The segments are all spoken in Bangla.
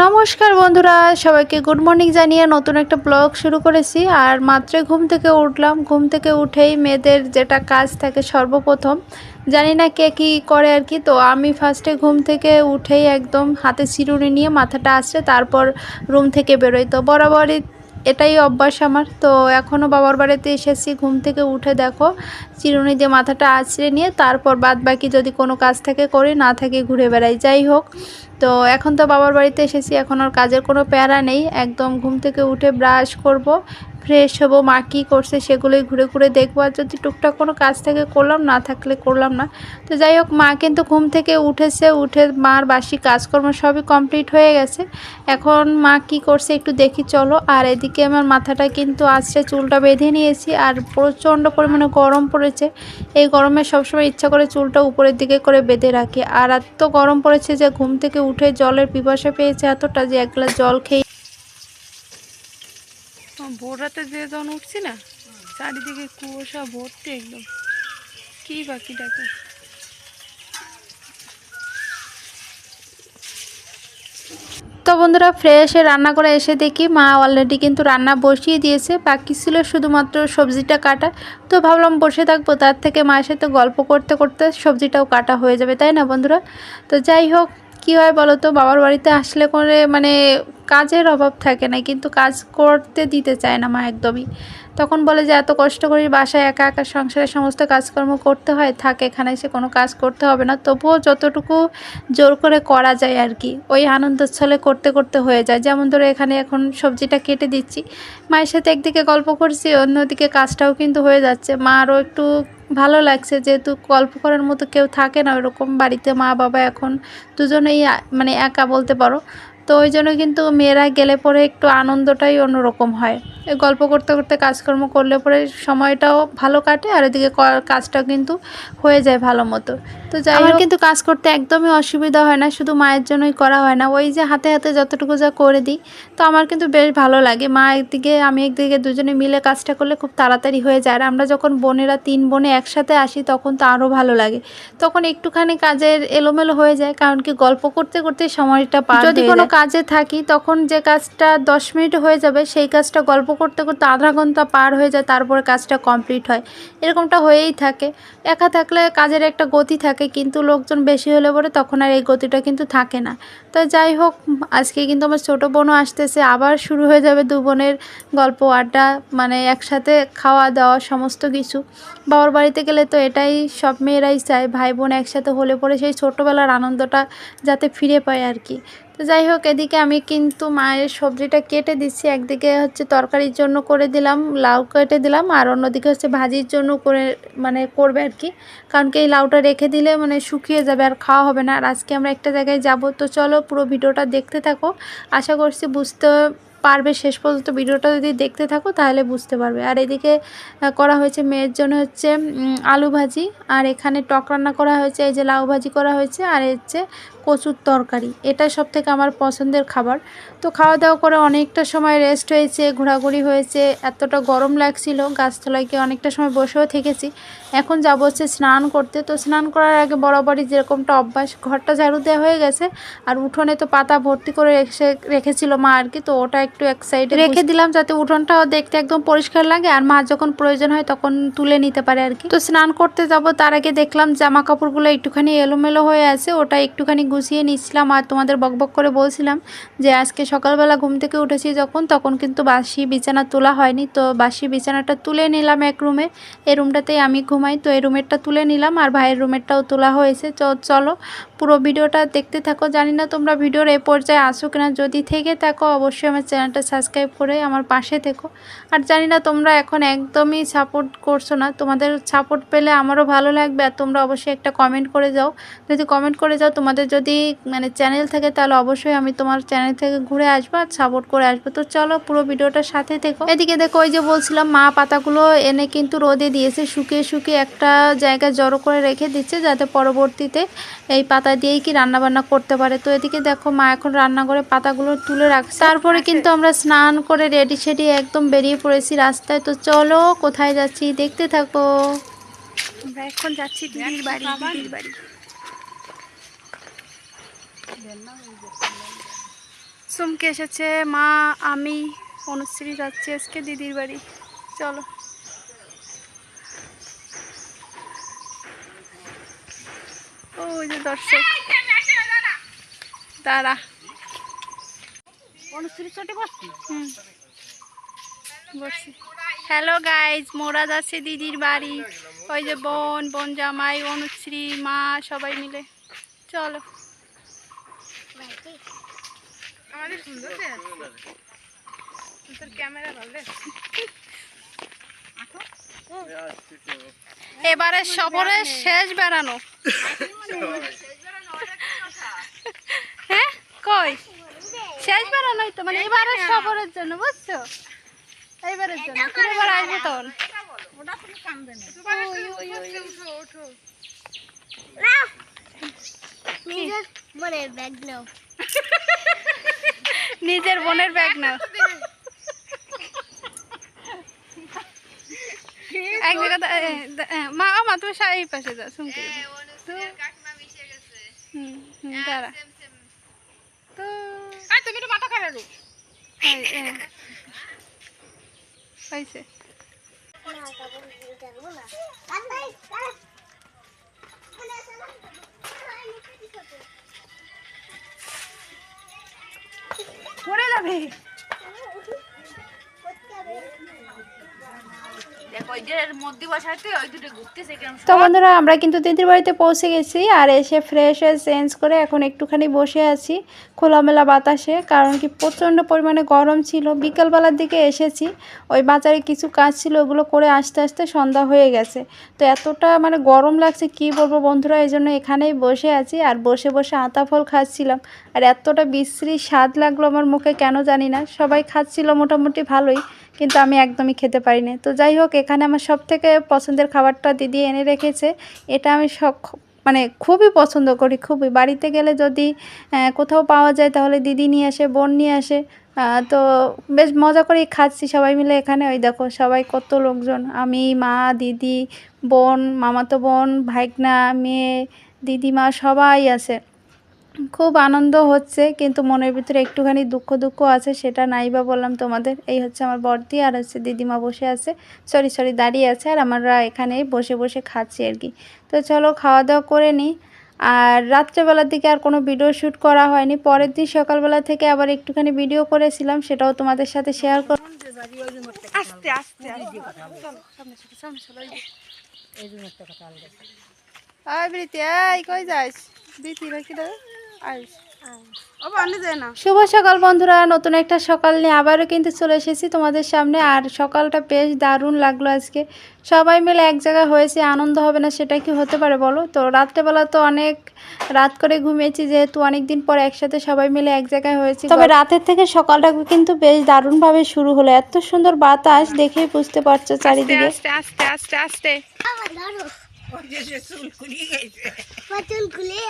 নমস্কার বন্ধুরা, সবাইকে গুড মর্নিং জানিয়ে নতুন একটা ব্লগ শুরু করেছি। আর মাত্রে ঘুম থেকে উঠলাম। ঘুম থেকে উঠেই মেয়েদের যেটা কাজ থাকে সর্বপ্রথম, জানি না কে কী করে আর কি, তো আমি ফার্স্টে ঘুম থেকে উঠেই একদম হাতে চিরুনি নিয়ে মাথাটা আসছে তারপর রুম থেকে বেরোই। তো বরাবরই এটাই অভ্যাস আমার। তো এখনও বাবার বাড়িতে এসেছি, ঘুম থেকে উঠে দেখো চিরুনি দিয়ে মাথাটা আছড়ে নিয়ে, তারপর বাদ বাকি যদি কোনো কাজ থাকে করি, না থাকে ঘুরে বেড়াই। যাই হোক, তো এখন তো বাবার বাড়িতে এসেছি, এখন আর কাজের কোনো প্যারা নেই। একদম ঘুম থেকে উঠে ব্রাশ করব ফ্রেশ হব, মা কী করছে সেগুলোই ঘুরে ঘুরে দেখব। আর যদি টুকটাক কোনো কাজ থেকে, করলাম, না থাকলে করলাম না। তো যাই হোক, মা কিন্তু ঘুম থেকে উঠেছে, উঠে মার বাসি কাজকর্ম সবই কমপ্লিট হয়ে গেছে। এখন মা কি করছে একটু দেখি, চলো। আর এদিকে আমার মাথাটা কিন্তু আজকে চুলটা বেঁধে নিয়েছি, আর প্রচণ্ড পরিমাণে গরম পড়েছে। এই গরমে সবসময় ইচ্ছা করে চুলটা উপরের দিকে করে বেঁধে রাখি। আর এত গরম পড়েছে যে ঘুম থেকে উঠে জলের পিপাসা পেয়েছে, এতটা যে এক গ্লাস জল খেয়ে ভোর রাতে যে যখন উঠছি না, চারিদিকে কুয়াশা, ভর্তি একদম। কি বাকি ডাকে। তো বন্ধুরা ফ্রেশে রান্না করে এসে দেখি, মা অলরেডি কিন্তু রান্না বসিয়ে দিয়েছে, বাকি ছিল শুধুমাত্র সবজিটা কাটা। তো ভাবলাম বসে থাকব, তার থেকে মায়ের সাথে গল্প করতে করতে সবজিটাও কাটা হয়ে যাবে, তাই না বন্ধুরা? তো যাই হোক কী হয় বলো তো বাবার বাড়িতে আসলে করে মানে কাজের অভাব থাকে না, কিন্তু কাজ করতে দিতে চায় না মা একদমই। তখন বলে যে, এত কষ্ট করি বাসায় একা একা সংসারের সমস্ত কাজকর্ম করতে হয়, থাকে এখানে এসে কোনো কাজ করতে হবে না। তবুও যতটুকু জোর করে করা যায় আর কি, ওই আনন্দস্থলে করতে করতে হয়ে যায়। যেমন ধরো, এখানে এখন সবজিটা কেটে দিচ্ছি, মায়ের সাথে একদিকে গল্প করছি, অন্যদিকে কাজটাও কিন্তু হয়ে যাচ্ছে। মা আরও একটু ভালো লাগছে যেহেতু গল্প করার মতো কেউ থাকে না, ওরকম বাড়িতে মা বাবা এখন দুজনেই মানে একা বলতে পারো। তো ওই জন্য কিন্তু মেয়েরা গেলে পরে একটু আনন্দটাই অন্যরকম হয়। এই গল্প করতে করতে কাজকর্ম করলে পরে সময়টাও ভালো কাটে, আর এদিকে কাজটাও কিন্তু হয়ে যায় ভালো মতো। তো যাই আমার কিন্তু কাজ করতে একদমই অসুবিধা হয় না শুধু মায়ের জন্যই করা হয় না। ওই যে হাতে হাতে যতটুকু যা করে দিই তো আমার কিন্তু বেশ ভালো লাগে। মা একদিকে আমি একদিকে দুজনে মিলে কাজটা করলে খুব তাড়াতাড়ি হয়ে যায়। আর আমরা যখন বোনেরা তিন বোনে একসাথে আসি তখন তো আরও ভালো লাগে। তখন একটুখানি কাজের এলোমেলো হয়ে যায় কারণ কি গল্প করতে করতে সময়টা পার যদি কোনো কাজে থাকি তখন যে কাজটা দশ মিনিট হয়ে যাবে সেই কাজটা গল্প করতে করতে আধা ঘণ্টা পার হয়ে যায় তারপরে কাজটা কমপ্লিট হয়। এরকমটা হয়েই থাকে। একা থাকলে কাজের একটা গতি থাকে। কিন্তু লোকজন বেশি হলে পরে তখন আর এই গতিটা কিন্তু থাকে না। তো যাই হোক, আজকে কিন্তু আমার ছোটো বোনও আসতেছে, আবার শুরু হয়ে যাবে দু বোনের গল্প, আড্ডা মানে একসাথে খাওয়া দাওয়া সমস্ত কিছু। বাবার বাড়িতে গেলে তো এটাই সব মেয়েরাই চায়, ভাই বোন একসাথে হলে পরে সেই ছোটোবেলার আনন্দটা যাতে ফিরে পায় আর কি। তো যাই হোক, এদিকে আমি কিন্তু মায়ের সবজিটা কেটে দিচ্ছি। একদিকে হচ্ছে তরকারির জন্য করে দিলাম, লাউ কেটে দিলাম, আর অন্যদিকে হচ্ছে ভাজির জন্য করে মানে করবে আর কি। কারণ কি এই লাউটা রেখে দিলে মানে শুকিয়ে যাবে আর খাওয়া হবে না। আর আজকে আমরা একটা জায়গায় যাব। তো চলো পুরো ভিডিওটা দেখতে থাকো। আশা করছি বুঝতে পারবে শেষ পর্যন্ত ভিডিওটা যদি দেখতে থাকো, তাহলে বুঝতে পারবে। আর এদিকে করা হয়েছে মেয়ের জন্য হচ্ছে আলু ভাজি। আর এখানে টক রান্না করা হয়েছে, এই যে লাউ ভাজি করা হয়েছে, আর হচ্ছে কচুর তরকারি। এটা সব থেকে আমার পছন্দের খাবার। তো খাওয়া দাওয়া করে অনেকটা সময় রেস্ট হয়েছে, ঘোরাঘুরি হয়েছে, এতটা গরম লাগছিল, গাছতলায় গিয়ে অনেকটা সময় বসেও থেকেছি। এখন যাব হচ্ছে স্নান করতে। তো স্নান করার আগে বরাবরই যেরকমটা অভ্যাস, ঘরটা ঝাড়ু দেওয়া হয়ে গেছে, আর উঠোনে তো পাতা ভর্তি করে রেখে, রেখেছিল মা আর কি, তো ওটা একটু এক সাইডে রেখে দিলাম যাতে উঠোনটাও দেখতে একদম পরিষ্কার লাগে। আর মা যখন প্রয়োজন হয় তখন তুলে নিতে পারে আর কি। তো স্নান করতে যাব তার আগে দেখলাম জামা কাপড়গুলো একটুখানি এলোমেলো হয়ে আছে ওটা একটুখানি গুছিয়ে নিচ্ছিলাম। আর তোমাদের বকবক করে বলছিলাম যে আজকে সকালবেলা ঘুম থেকে উঠেছি যখন তখন কিন্তু বাসি বিছানা তোলা হয়নি। তো বাসি বিছানাটা তুলে নিলাম এক রুমে। এই রুমটাতেই আমি ঘুমাই তো এই রুমেরটা তুলে নিলাম। আর ভাইয়ের রুমেরটাও তোলা হয়েছে। তো চলো পুরো ভিডিওটা দেখতে থাকো। জানি না তোমরা ভিডিওর এ পর্যায়ে আসো কিনা। যদি থেকে থাকো অবশ্যই আমার চ্যানেলটা সাবস্ক্রাইব করে আমার পাশে থেকো। আর জানি না তোমরা এখন একদমই সাপোর্ট করছ না। তোমাদের সাপোর্ট পেলে আমারও ভালো লাগবে আর তোমরা অবশ্যই একটা কমেন্ট করে যাও। যদি কমেন্ট করে যাও, তোমাদের যদি মানে চ্যানেল থাকে, তাহলে অবশ্যই আমি তোমার চ্যানেল থেকে ঘুরে আসব আর সাপোর্ট করে আসব। তো চলো পুরো ভিডিওটার সাথে থেকো। এদিকে দেখো, ওই যে বলছিলাম, মা পাতাগুলো এনে কিন্তু রোদে দিয়েছে, শুকিয়ে শুকিয়ে একটা জায়গায় জড়ো করে রেখে দিচ্ছে, যাতে পরবর্তীতে এই পাতা দিয়েই কি রান্না বান্না করতে পারে। তো এদিকে দেখো, মা এখন রান্না করে পাতাগুলো তুলে রাখছে। তারপরে কিন্তু আমরা স্নান করে রেডি সেডি একদম বেরিয়ে পড়েছি রাস্তায়। তো চলো কোথায় যাচ্ছি দেখতে থাকো। আমরা এখন যাচ্ছি দিদির বাড়ি দিদির বাড়ি। সুমকে এসেছে মা আমি অনুশ্রী যাচ্ছি আজকে দিদির বাড়ি। চলো। ওই যে দর্শক। দাঁড়া। অনুশ্রী চটে বসছি। হ্যালো গাইজ মোরা যাচ্ছে দিদির বাড়ি। ওই যে বোন বোন জামাই অনুশ্রী মা সবাই মিলে। চলো। আমাদের সুন্দর ক্যামেরা ভালো এবারে সফরের শেষ বেড়ানো। হ্যাঁ? কই? শেষ বেড়ানোই তো মানে এবারে সফরের জন্য বুঝছ? এইবারের জন্য এবার আসব তখন নিজের ব্যাগ নাও। নিজের বোনের ব্যাগ নাও। এক এ, মা ও মা তুমি এই পাশে যাও শুনতে হুম হুম দাঁড়া। তো মাথা খারাপ এই, এ। হয়েছে পড়ে যাবে। তো বন্ধুরা আমরা কিন্তু দিদির বাড়িতে পৌঁছে গেছি আর এসে ফ্রেশ হয়ে চেঞ্জ করে এখন একটুখানি বসে আছি খোলামেলা বাতাসে কারণ কি প্রচণ্ড পরিমাণে গরম ছিল। বিকালবেলার দিকে এসেছি ওই বাজারে কিছু কাজ ছিল ওগুলো করে আস্তে আস্তে সন্ধ্যা হয়ে গেছে। তো এতটা মানে গরম লাগছে কি বলব বন্ধুরা এই জন্য এখানেই বসে আছি আর বসে বসে আতা ফল খাচ্ছিলাম। আর এতটা বিশ্রী স্বাদ লাগল আমার মুখে কেন জানি না সবাই খাচ্ছিল মোটামুটি ভালোই। কিন্তু আমি একদমই খেতে পারিনি। তো যাই হোক, এখানে আমার সব থেকে পছন্দের খাবারটা দিদি এনে রেখেছে। এটা আমি সব মানে খুবই পছন্দ করি, খুবই। বাড়িতে গেলে যদি কোথাও পাওয়া যায় তাহলে দিদি নিয়ে আসে, বোন নিয়ে আসে। তো বেশ মজা করেই খাচ্ছি সবাই মিলে এখানে। ওই দেখো, সবাই কত লোকজন। আমি, মা, দিদি, বোন, মামাতো বোন, ভাইগনা, মেয়ে, দিদিমা সবাই আছে। খুব আনন্দ হচ্ছে কিন্তু মনের ভিতরে একটুখানি দুঃখ দুঃখ আছে সেটা নাই বা বললাম তোমাদের। এই হচ্ছে আমার বর্দি আর হচ্ছে দিদিমা বসে আছে। সরি সরি দাঁড়িয়ে আছে আর আমরা এখানে বসে বসে খাচ্ছি আর কি। তো চলো খাওয়া দাওয়া করে নিই আর রাত্রেবেলার দিকে আর কোনো ভিডিও শ্যুট করা হয়নি। পরের দিন সকালবেলা থেকে আবার একটুখানি ভিডিও করেছিলাম সেটাও তোমাদের সাথে শেয়ার কর আস্তে আয় প্রীতি এই কই যাস? প্রীতি নাকি রে শুভ সকাল বন্ধুরা নতুন একটা সকাল নিয়ে আবারও কিন্তু চলে এসেছি তোমাদের সামনে। আর সকালটা বেশ দারুণ লাগল আজকে। সবাই মিলে এক জায়গায় হয়েছে আনন্দ হবে না সেটা কি হতে পারে বলো? তো রাত্রেবেলা তো অনেক রাত করে ঘুমিয়েছি যেহেতু অনেক দিন পর একসাথে সবাই মিলে এক জায়গায় হয়েছে। তবে রাতের থেকে সকালটা কিন্তু বেশ দারুণভাবে শুরু হলো। এত সুন্দর বাতাস দেখেই বুঝতে পারছ চারিদিকে। আস্তে আস্তে আস্তে আস্তে। খুলে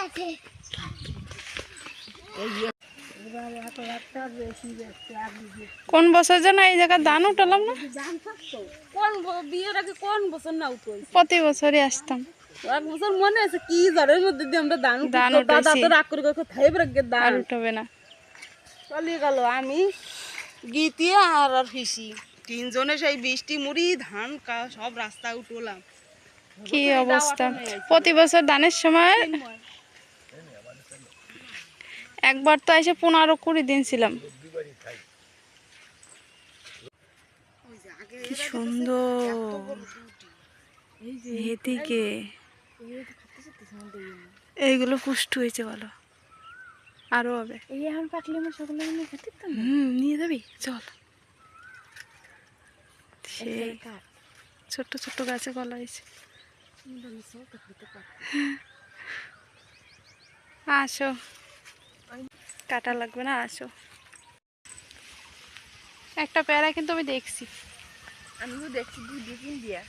কোন বছর যেন এই জায়গায় দান উঠালাম না? কোন বিয়ের আগে কোন বছর না উঠোই প্রতি বছরই আসতাম। এক বছর মনে আছে কি ঝড়ের মধ্যে দিয়ে আমরা দান দান দাদা তো রাগ করে করে কোথায় বেরোগে দান উঠবে না। চলে গেল আমি গীতি আর আর ফিসি তিনজনে সেই বৃষ্টি মুড়ি ধান কা- সব রাস্তা উঠলাম। কি অবস্থা? প্রতি বছর দানের সময় একবার তো এসে পনেরো কুড়ি দিন ছিলাম। কি সুন্দর। এদিকে। এইগুলো পুষ্ট হয়েছে বলো। আরও হবে। এই এখন পাকলে আমার সকালে খেতে হুম নিয়ে যাবি? চল। ছোট্ট ছোট্ট গাছে কলা হয়েছে। আসো। কাটা লাগবে না আসো। একটা পেয়ারা কিন্তু আমি দেখছি। আমিও দেখছি দুই দিয়ে তিন দিয়া।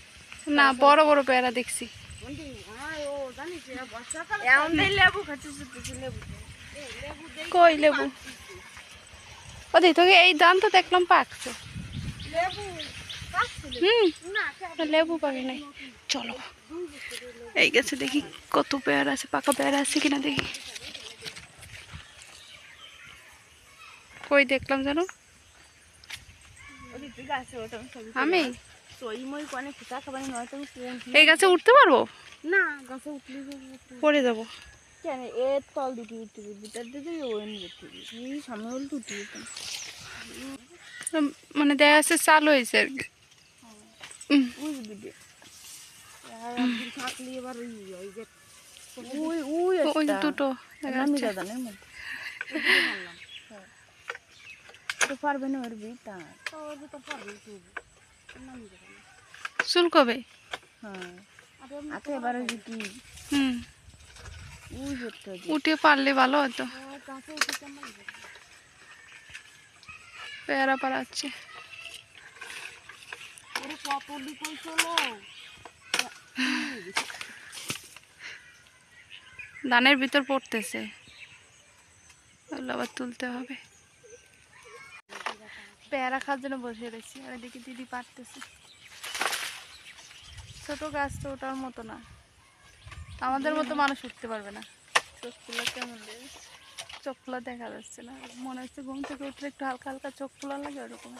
না বড় বড় পেয়ারা দেখছি। লেবু কই লেবু? ওদি তোকে এই দান তো দেখলাম পাকছো। হুম লেবু পাবি নাই। চলো। এই গেছে দেখি কত পেয়ারা আছে পাকা পেয়ারা আছে কিনা দেখি। কই দেখলাম যেন? গাছে আমি? এই গাছে উঠতে পারব? না গাছে উঠলি পড়ে যাব। কেন? এ তল দুটি উঠতে ভিতর দিকে ওয়েন উঠতে সামনে হল টুটি মানে দেখা যাচ্ছে চালু হয়েছে আর কি। বুঝবি থাকলে এবার ওই ওই ওই দুটো যাচ্ছে। তো পারবে না ওর বিটা তো পারবে চুল কবে? হ্যাঁ। আচ্ছা এবারে যদি হুম। উঠে পারলে ভালো হতো। পেয়ারা পাড়াচ্ছে। চলো ধানের ভিতর পড়তেছে। ওগুলো আবার তুলতে হবে। পেয়ারা খাওয়ার জন্য বসে রয়েছি আর এদিকে দিদি পারতেছে। ছোট গাছ তো ওটার মতো না। আমাদের মতো মানুষ উঠতে পারবে না। চোখগুলো কেমন চোখগুলো দেখা যাচ্ছে না। মনে হচ্ছে ঘুম থেকে উঠলে একটু হালকা হালকা চোখ খোলা লাগে ওরকম।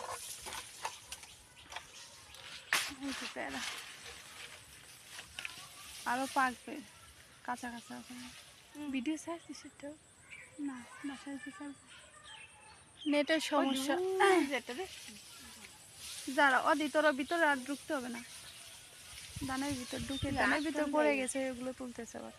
পেয়ারা। আরও পাকবে। কাঁচা কাঁচা ভিডিও সেটা না বাসায় নেটের সমস্যা। যারা অদি তোরা ভিতরে আর ঢুকতে হবে না। দানের ভিতর ঢুকে দানের ভিতর পড়ে গেছে এগুলো তুলতেছে আবার।